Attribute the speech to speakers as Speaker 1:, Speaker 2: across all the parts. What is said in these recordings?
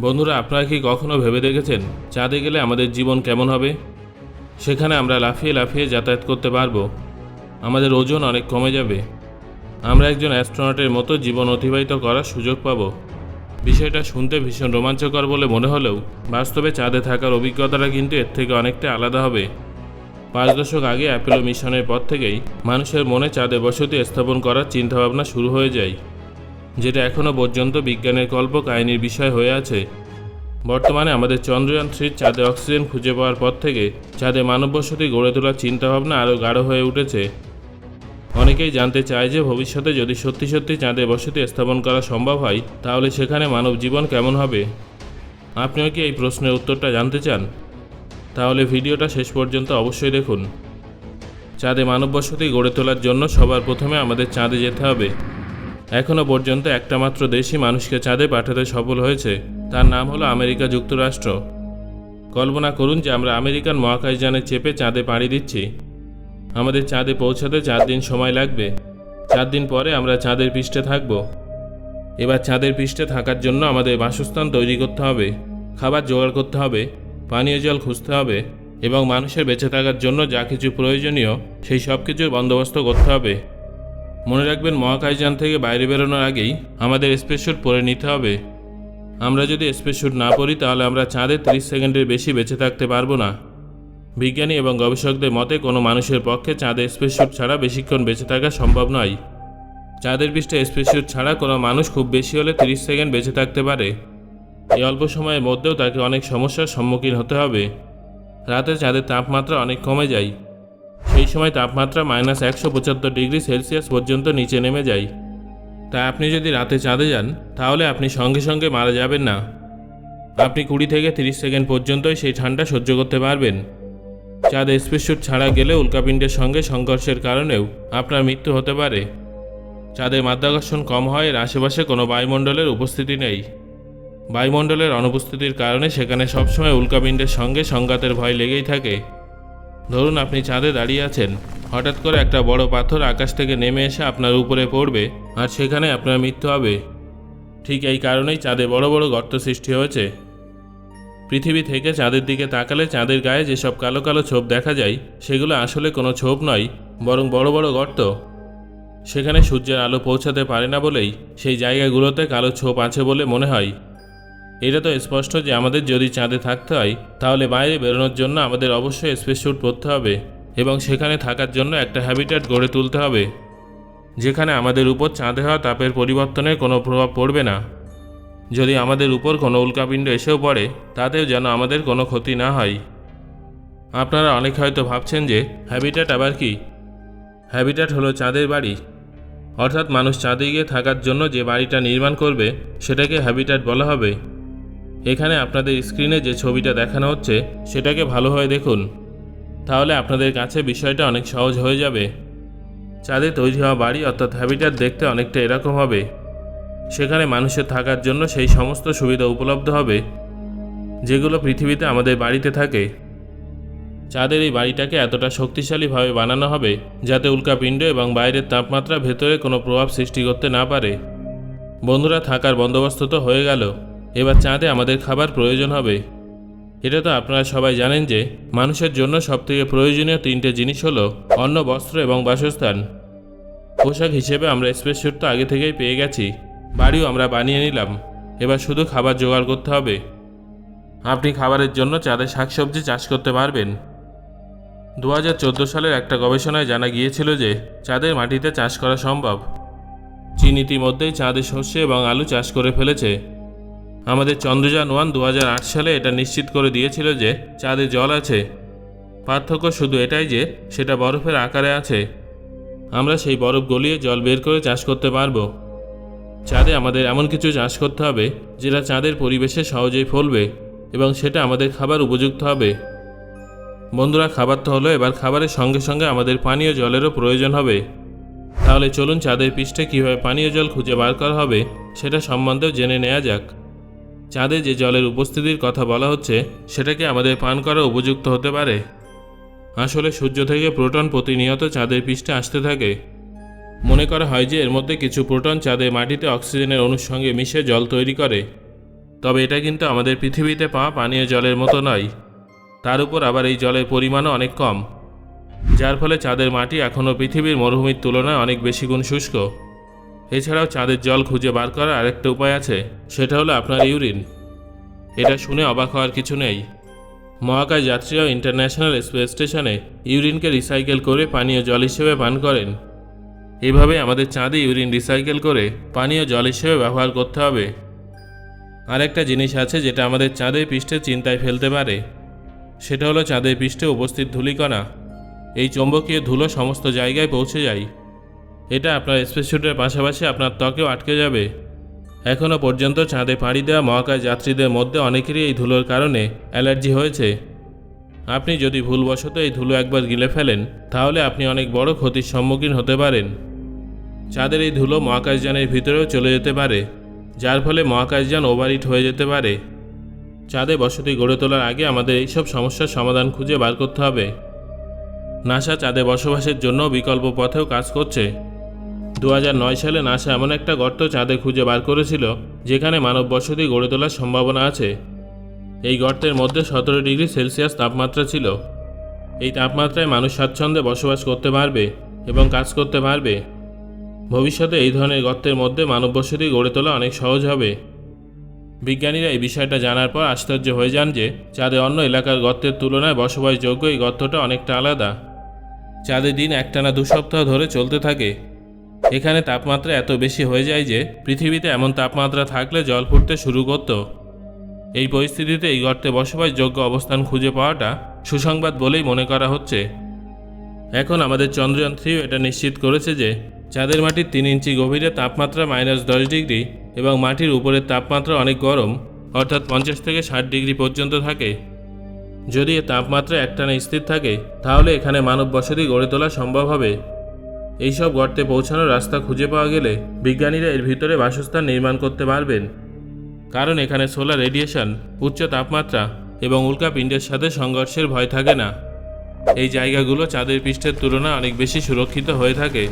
Speaker 1: বন্ধুরা, আপনারা কি কখনো ভেবে দেখেছেন চাঁদে গেলে আমাদের জীবন কেমন হবে? সেখানে আমরা লাফিয়ে লাফিয়ে যাতায়াত করতে পারব। আমাদের ওজন অনেক কমে যাবে। আমরা একজন অ্যাস্ট্রোনটের মতো জীবন অতিবাহিত করার সুযোগ পাব। বিষয়টা শুনতে ভীষণ রোমাঞ্চকর বলে মনে হলেও বাস্তবে চাঁদে থাকার অভিজ্ঞতাটা কিন্তু এর থেকে অনেকটা আলাদা হবে। পাঁচ দশক আগে অ্যাপেলো মিশনের পর থেকেই মানুষের মনে চাঁদে বসতি স্থাপন করার চিন্তাভাবনা শুরু হয়ে যায়। যেটা এখনও পর্যন্ত বিজ্ঞানের কল্প কাহিনীর বিষয় হয়ে আছে। বর্তমানে আমাদের চন্দ্রযান থ্রির চাঁদে অক্সিজেন খুঁজে পাওয়ার পর থেকে চাঁদে মানব বসতি গড়ে তোলার চিন্তাভাবনা আরও গাঢ় হয়ে উঠেছে। অনেকেই জানতে চায় যে ভবিষ্যতে যদি সত্যি সত্যি চাঁদে বসতি স্থাপন করা সম্ভব হয়, তাহলে সেখানে মানব জীবন কেমন হবে? আপনিও কি এই প্রশ্নের উত্তরটা জানতে চান? তাহলে ভিডিওটা শেষ পর্যন্ত অবশ্যই দেখুন। চাঁদে মানব বসতি গড়ে তোলার জন্য সবার প্রথমে আমাদের চাঁদে যেতে হবে। এখনও পর্যন্ত একটা মাত্র দেশই মানুষকে চাঁদে পাঠাতে সফল হয়েছে। তার নাম হলো আমেরিকা যুক্তরাষ্ট্র। কল্পনা করুন যে আমরা আমেরিকান মহাকাশযানে চেপে চাঁদে পাড়ি দিচ্ছি। আমাদের চাঁদে পৌঁছাতে চার দিন সময় লাগবে। চার দিন পরে আমরা চাঁদের পৃষ্ঠে থাকব। এবার চাঁদের পৃষ্ঠে থাকার জন্য আমাদের বাসস্থান তৈরি করতে হবে, খাবার জোগাড় করতে হবে, পানীয় জল খুঁজতে হবে এবং মানুষের বেঁচে থাকার জন্য যা কিছু প্রয়োজনীয় সেই সব কিছুর বন্দোবস্ত করতে হবে। মনে রাখবেন, মহাকাশযান থেকে বাইরে বেরোনোর আগেই আমাদের স্পেসস্যুট পরে নিতে হবে। আমরা যদি স্পেসস্যুট না পরি, তাহলে আমরা চাঁদে 30 সেকেন্ডের বেশি বেঁচে থাকতে পারব না। বিজ্ঞানী এবং গবেষকদের মতে, কোনো মানুষের পক্ষে চাঁদে স্পেসস্যুট ছাড়া বেশিক্ষণ বেঁচে থাকা সম্ভব নয়। চাঁদের পৃষ্ঠে স্পেসস্যুট ছাড়া কোনো মানুষ খুব বেশি হলে 30 সেকেন্ড বেঁচে থাকতে পারে। এই অল্প সময়ের মধ্যেও তাকে অনেক সমস্যার সম্মুখীন হতে হবে। রাতে চাঁদের তাপমাত্রা অনেক কমে যায়। সেই সময় তাপমাত্রা মাইনাস একশো পঁচাত্তর ডিগ্রি সেলসিয়াস পর্যন্ত নিচে নেমে যায়। তাই আপনি যদি রাতে চাঁদে যান, তাহলে আপনি সঙ্গে সঙ্গে মারা যাবেন না। আপনি কুড়ি থেকে তিরিশ সেকেন্ড পর্যন্তই সেই ঠান্ডা সহ্য করতে পারবেন। চাঁদ স্পেসস্যুট ছাড়া গেলে উল্কাপিণ্ডের সঙ্গে সংঘর্ষের কারণেও আপনার মৃত্যু হতে পারে। চাঁদের মাধ্যাকর্ষণ কম হয়, এর আশেপাশে কোনো বায়ুমণ্ডলের উপস্থিতি নেই। বায়ুমণ্ডলের অনুপস্থিতির কারণে সেখানে সবসময় উল্কাপিণ্ডের সঙ্গে সংঘাতের ভয় লেগেই থাকে। ধরুন আপনি চাঁদে দাঁড়িয়ে আছেন, হঠাৎ করে একটা বড় পাথর আকাশ থেকে নেমে এসে আপনার উপরে পড়বে আর সেখানে আপনার মৃত্যু হবে। ঠিক এই কারণেই চাঁদে বড় বড় গর্ত সৃষ্টি হয়েছে। পৃথিবী থেকে চাঁদের দিকে তাকালে চাঁদের গায়ে যেসব কালো কালো ছোপ দেখা যায়, সেগুলো আসলে কোনো ছোপ নয়, বরং বড় বড় গর্ত। সেখানে সূর্যের আলো পৌঁছাতে পারে না বলেই সেই জায়গাগুলোতে কালো ছোপ আছে বলে মনে হয়। এটা তো স্পষ্ট যে আমাদের যদি চাঁদে থাকতে হয়, তাহলে বাইরে বেরোনোর জন্য আমাদের অবশ্যই স্পেসস্যুট পরতে হবে এবং সেখানে থাকার জন্য একটা হ্যাবিটেট গড়ে তুলতে হবে। যেখানে আমাদের উপর চাঁদে হওয়া তাপের পরিবর্তনের কোনো প্রভাব পড়বে না। যদি আমাদের উপর কোনো উল্কাপিণ্ড এসেও পড়ে, তাতেও যেন আমাদের কোনো ক্ষতি না হয়। আপনারা অনেক হয়তো ভাবছেন যে হ্যাবিটেট আবার কি? হ্যাবিটেট হলো চাঁদের বাড়ি। অর্থাৎ মানুষ চাঁদে গিয়ে থাকার জন্য যে বাড়িটা নির্মাণ করবে, সেটাকে হ্যাবিটেট বলা হবে। এখানে আপনাদের স্ক্রিনে যে ছবিটা দেখানো হচ্ছে, সেটাকে ভালোভাবে দেখুন। তাহলে আপনাদের কাছে বিষয়টা অনেক সহজ হয়ে যাবে। চাঁদে তৈরি হওয়া বাড়ি অর্থাৎ হ্যাবিটাট দেখতে অনেকটা এরকম হবে। সেখানে মানুষের থাকার জন্য সেই সমস্ত সুবিধা উপলব্ধ হবে, যেগুলো পৃথিবীতে আমাদের বাড়িতে থাকে। চাঁদের এই বাড়িটাকে এতটা শক্তিশালীভাবে বানানো হবে, যাতে উল্কাপিণ্ড এবং বাইরের তাপমাত্রা ভেতরে কোনো প্রভাব সৃষ্টি করতে না পারে। বন্ধুরা, থাকার বন্দোবস্ত তো হয়ে গেল। এবার চাঁদে আমাদের খাবার প্রয়োজন হবে। এটা তো আপনারা সবাই জানেন যে, মানুষের জন্য সবথেকে প্রয়োজনীয় তিনটে জিনিস হলো অন্ন, বস্ত্র এবং বাসস্থান। পোশাক হিসেবে আমরা স্পেস স্যুট তো আগে থেকেই পেয়ে গেছি। বাড়িও আমরা বানিয়ে নিলাম। এবার শুধু খাবার জোগাড় করতে হবে। আপনি খাবারের জন্য চাঁদে শাকসবজি চাষ করতে পারবেন। দু হাজার চোদ্দ সালের একটা গবেষণায় জানা গিয়েছিল যে, চাঁদের মাটিতে চাষ করা সম্ভব। চীন ইতিমধ্যেই চাঁদে শস্য এবং আলু চাষ করে ফেলেছে। আমাদের চন্দ্রযান ওয়ান দু হাজার আট সালে এটা নিশ্চিত করে দিয়েছিল যে চাঁদে জল আছে। পার্থক্য শুধু এটাই যে সেটা বরফের আকারে আছে। আমরা সেই বরফ গলিয়ে জল বের করে চাষ করতে পারব। চাঁদে আমাদের এমন কিছু চাষ করতে হবে যেটা চাঁদের পরিবেশে সহজেই ফলবে এবং সেটা আমাদের খাবার উপযুক্ত হবে। বন্ধুরা, খাবার তো হলো এবার খাবারের সঙ্গে সঙ্গে আমাদের পানীয় জলেরও প্রয়োজন হবে। তাহলে চলুন চাঁদের পৃষ্ঠে কীভাবে পানীয় জল খুঁজে বার করা হবে সেটা সম্বন্ধেও জেনে নেওয়া যাক। চাঁদে যে জলের উপস্থিতির কথা বলা হচ্ছে, সেটাকে আমাদের পান করা উপযুক্ত হতে পারে। আসলে সূর্য থেকে প্রোটন প্রতিনিয়ত চাঁদের পৃষ্ঠে আসতে থাকে। মনে করা হয় যে এর মধ্যে কিছু প্রোটন চাঁদে মাটিতে অক্সিজেনের অণুর সঙ্গে মিশে জল তৈরি করে। তবে এটা কিন্তু আমাদের পৃথিবীতে পাওয়া পানীয় জলের মতো নয়। তার উপর আবার এই জলের পরিমাণও অনেক কম। যার ফলে চাঁদের মাটি এখনও পৃথিবীর মরুভূমির তুলনায় অনেক বেশি গুণ শুষ্ক এছাড়াও চাঁদের জল খুঁজে বার করার আরেকটা উপায় আছে, সেটা হলো আপনার ইউরিন। এটা শুনে অবাক হওয়ার কিছু নেই। মহাকাশ যাত্রীরাও ইন্টারন্যাশনাল স্পেস স্টেশনে ইউরিনকে রিসাইকেল করে পানীয় জল হিসেবে পান করেন। এভাবে আমাদের চাঁদে ইউরিন রিসাইকেল করে পানীয় জল হিসেবে ব্যবহার করতে হবে। আরেকটা জিনিস আছে যেটা আমাদের চাঁদের পৃষ্ঠে চিন্তায় ফেলতে পারে। সেটা হলো চাঁদের পৃষ্ঠে উপস্থিত ধূলিকণা। এই চৌম্বকীয় ধুলো সমস্ত জায়গায় পৌঁছে যায়। এটা আপনার স্পেসশুটের পাশাপাশি আপনার ত্বকেও আটকে যাবে। এখনও পর্যন্ত চাঁদে পাড়ি দেওয়া মহাকাশ যাত্রীদের মধ্যে অনেকেরই এই ধুলোর কারণে অ্যালার্জি হয়েছে। আপনি যদি ভুলবশত এই ধুলো একবার গিলে ফেলেন, তাহলে আপনি অনেক বড় ক্ষতির সম্মুখীন হতে পারেন। চাঁদের এই ধুলো মহাকাশযানের ভিতরেও চলে যেতে পারে, যার ফলে মহাকাশযান ওভারহিট হয়ে যেতে পারে। চাঁদে বসতি গড়ে তোলার আগে আমাদের এইসব সমস্যার সমাধান খুঁজে বার করতে হবে। নাসা চাঁদে বসবাসের জন্য বিকল্প পথেও কাজ করছে। দু হাজার নয় সালে নাসা এমন একটা গর্ত চাঁদে খুঁজে বার করেছিল, যেখানে মানব বসতি গড়ে তোলার সম্ভাবনা আছে। এই গর্তের মধ্যে সতেরো ডিগ্রি সেলসিয়াস তাপমাত্রা ছিল। এই তাপমাত্রায় মানুষ স্বাচ্ছন্দ্যে বসবাস করতে পারবে এবং কাজ করতে পারবে। ভবিষ্যতে এই ধরনের গর্তের মধ্যে মানব বসতি গড়ে তোলা অনেক সহজ হবে। বিজ্ঞানীরা এই বিষয়টা জানার পর আশ্চর্য হয়ে যান যে, চাঁদে অন্য এলাকার গর্তের তুলনায় বসবাসযোগ্য এই গর্তটা অনেকটা আলাদা। চাঁদে দিন একটানা দু সপ্তাহ ধরে চলতে থাকে। এখানে তাপমাত্রা এত বেশি হয়ে যায় যে পৃথিবীতে এমন তাপমাত্রা থাকলে জল ফুটতে শুরু করত। এই পরিস্থিতিতে এই গর্তে বসবাসযোগ্য অবস্থান খুঁজে পাওয়াটা সুসংবাদ বলেই মনে করা হচ্ছে। এখন আমাদের চন্দ্রযান থ্রিও এটা নিশ্চিত করেছে যে চাঁদের মাটির তিন ইঞ্চি গভীরে তাপমাত্রা মাইনাস দশ ডিগ্রি এবং মাটির উপরের তাপমাত্রা অনেক গরম, অর্থাৎ পঞ্চাশ থেকে ষাট ডিগ্রি পর্যন্ত থাকে। যদি এ তাপমাত্রা একটানা স্থির থাকে, তাহলে এখানে মানব বসতি গড়ে তোলা সম্ভব হবে। এইসব গর্তে পৌঁছানোর রাস্তা খুঁজে পাওয়া গেলে বিজ্ঞানীরা এর ভিতরে বাসস্থান নির্মাণ করতে পারবেন। কারণ এখানে সোলার রেডিয়েশন, উচ্চ তাপমাত্রা এবং উল্কাপিণ্ডের সাথে সংঘর্ষের ভয় থাকে না। এই জায়গাগুলো চাঁদের পৃষ্ঠের তুলনায় অনেক বেশি সুরক্ষিত হয়ে থাকে।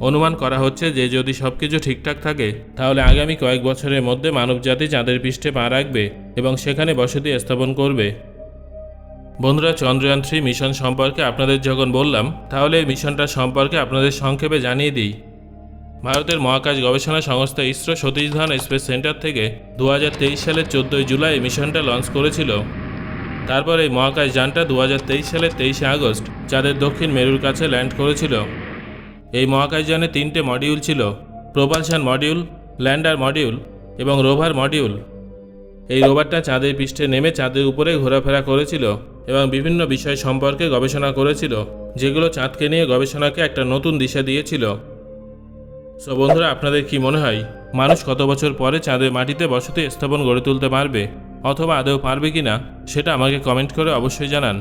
Speaker 1: অনুমান করা হচ্ছে যে যদি সব কিছু ঠিকঠাক থাকে, তাহলে আগামী কয়েক বছরের মধ্যে মানবজাতি চাঁদের পৃষ্ঠে পা রাখবে এবং সেখানে বসতি স্থাপন করবে। বন্ধুরা চন্দ্রয়ান থ্রি মিশন সম্পর্কে আপনাদের যখন বললাম, তাহলে এই মিশনটা সম্পর্কে আপনাদের সংক্ষেপে জানিয়ে দিই। ভারতের মহাকাশ গবেষণা সংস্থা ইসরো সতীশ ধাওয়ান স্পেস সেন্টার থেকে দু হাজার তেইশ সালের চোদ্দোই জুলাই মিশনটা লঞ্চ করেছিল। তারপর এই মহাকাশ যানটা দু হাজার তেইশ সালের তেইশে আগস্ট চাঁদের দক্ষিণ মেরুর কাছে ল্যান্ড করেছিল। এই মহাকাশযানে তিনটে মডিউল ছিল, প্রপালশন মডিউল, ল্যান্ডার মডিউল এবং রোভার মডিউল। এই রোভারটা চাঁদের পৃষ্ঠে নেমে চাঁদের উপরে ঘোরাফেরা করেছিল। এবং বিভিন্ন বিষয় সম্পর্কে গবেষণা করেছিল, যেগুলো চাঁদকে নিয়ে গবেষণাকে একটা নতুন দিশা দিয়েছিল। সো বন্ধুরা, আপনাদের কি মনে হয়, মানুষ কত বছর পরে চাঁদের মাটিতে বসতি স্থাপন গড়ে তুলতে পারবে, অথবা আদৌ পারবে কি না সেটা আমাকে কমেন্ট করে অবশ্যই জানান।